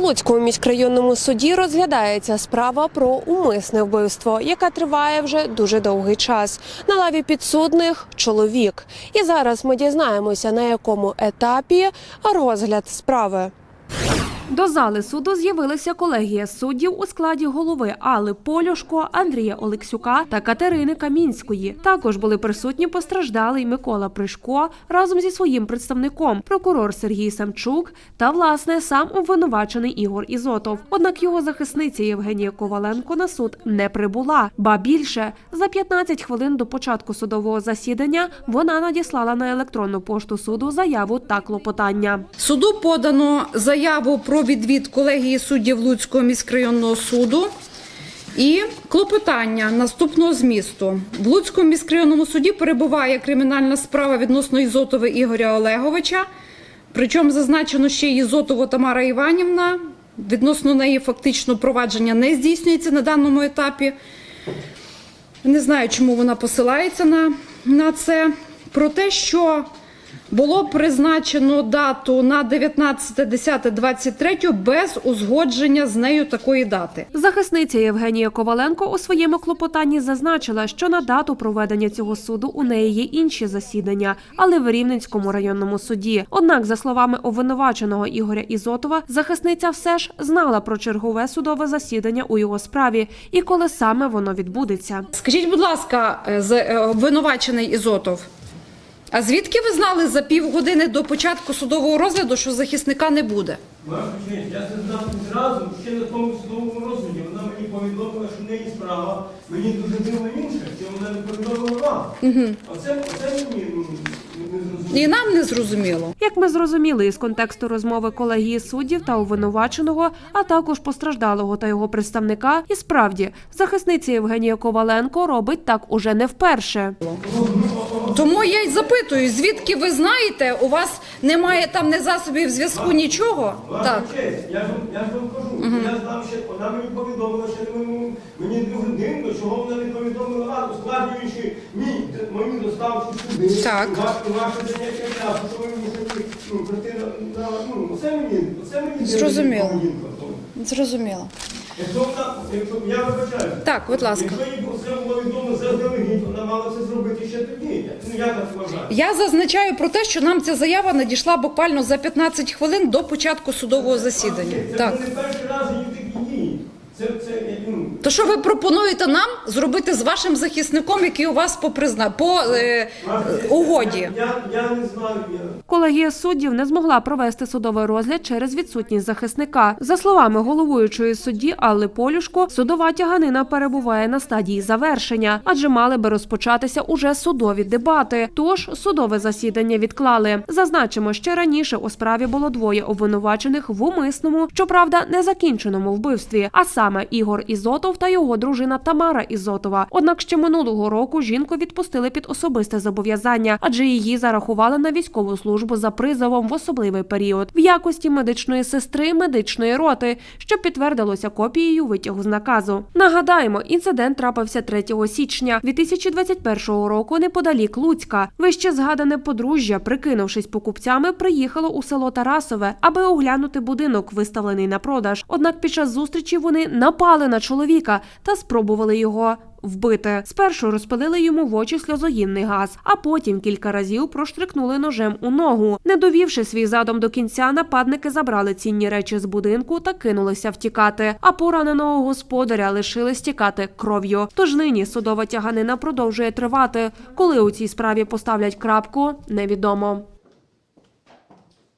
Луцькому міськрайонному суді розглядається справа про умисне вбивство, яка триває вже дуже довгий час. На лаві підсудних чоловік. І зараз ми дізнаємося, на якому етапі розгляд справи. До зали суду з'явилася колегія суддів у складі голови Алли Полюшко, Андрія Олексюка та Катерини Камінської. Також були присутні постраждалий Микола Пришко разом зі своїм представником, прокурор Сергій Самчук та власне сам обвинувачений Ігор Ізотов. Однак його захисниця Євгенія Коваленко на суд не прибула. Ба більше за 15 хвилин до початку судового засідання вона надіслала на електронну пошту суду заяву та клопотання. Суду подано заяву про відвід колегії суддів Луцького міськрайонного суду і клопотання наступного змісту. В Луцькому міськрайонному суді перебуває кримінальна справа відносно Ізотова Ігоря Олеговича. Причому зазначено ще Ізотова Тамара Іванівна. Відносно неї фактично провадження не здійснюється на даному етапі. Не знаю, чому вона посилається на, на це. Про те, що було призначено дату на 19.10.23 без узгодження з нею такої дати. Захисниця Євгенія Коваленко у своєму клопотанні зазначила, що на дату проведення цього суду у неї є інші засідання, але в Рівненському районному суді. Однак, за словами обвинуваченого Ігоря Ізотова, захисниця все ж знала про чергове судове засідання у його справі і коли саме воно відбудеться. Скажіть, будь ласка, е, е, обвинувачений Ізотов. А звідки ви знали за півгодини до початку судового розгляду, що захисника не буде? Я це знав зразу, ще на тому судовому розсуді. Вона мені повідомила, що в неї справа. Мені дуже дивно інше, що вона не повідомила вам. Оце, оце мені ну, не зрозуміло. І нам не зрозуміло. Як ми зрозуміли із контексту розмови колегії суддів та обвинуваченого, а також постраждалого та його представника, і справді захисниця Євгенія Коваленко робить так уже не вперше. Тому я й запитую, звідки ви знаєте, у вас немає там не засобів зв'язку, нічого? Ваша Так. честь, я ж, вам- я ж вам кажу, я знав, що вона мені повідомила, що мені, мені дуже дивно, чого вона не повідомила вас, ускладнюючи мій, мою доставку сюди. Так. І ваше заняття часу, що ви мусите ну, прийти на, на, ну, оце мені, оце мені Зрозуміло. поведінка. Зрозуміло. Якщо вона, якщо, я вибачаю. Так, будь ласка. Якщо їй це було відомо заздалегідь, вона мала це зробити ще тоді. Ну, я так вважаю. Я зазначаю про те, що нам ця заява надійшла буквально за 15 хвилин до початку судового засідання. Це Так. не перший раз її такі дії. Це, це, ну, То що ви пропонуєте нам зробити з вашим захисником, який у вас по призна по е, е, угоді? Я, я не знаю. Я... Колегія суддів не змогла провести судовий розгляд через відсутність захисника. За словами головуючої судді Алли Полюшко, судова тяганина перебуває на стадії завершення, адже мали би розпочатися уже судові дебати. Тож судове засідання відклали. Зазначимо, що раніше у справі було двоє обвинувачених в умисному, щоправда, незакінченому вбивстві, а саме Ігор Ізотов та його дружина Тамара Ізотова. Однак ще минулого року жінку відпустили під особисте зобов'язання, адже її зарахували на військову службу за призовом в особливий період в якості медичної сестри медичної роти, що підтвердилося копією витягу з наказу. Нагадаємо, інцидент трапився 3 січня 2021 року неподалік Луцька. Вище згадане подружжя, прикинувшись покупцями, приїхало у село Тарасове, аби оглянути будинок, виставлений на продаж. Однак під час зустрічі вони напали на чоловіка та спробували його. Вбити спершу розпилили йому в очі сльозогінний газ, а потім кілька разів проштрикнули ножем у ногу. Не довівши свій задум до кінця, нападники забрали цінні речі з будинку та кинулися втікати. А пораненого господаря лишили стікати кров'ю. Тож нині судова тяганина продовжує тривати. Коли у цій справі поставлять крапку, невідомо.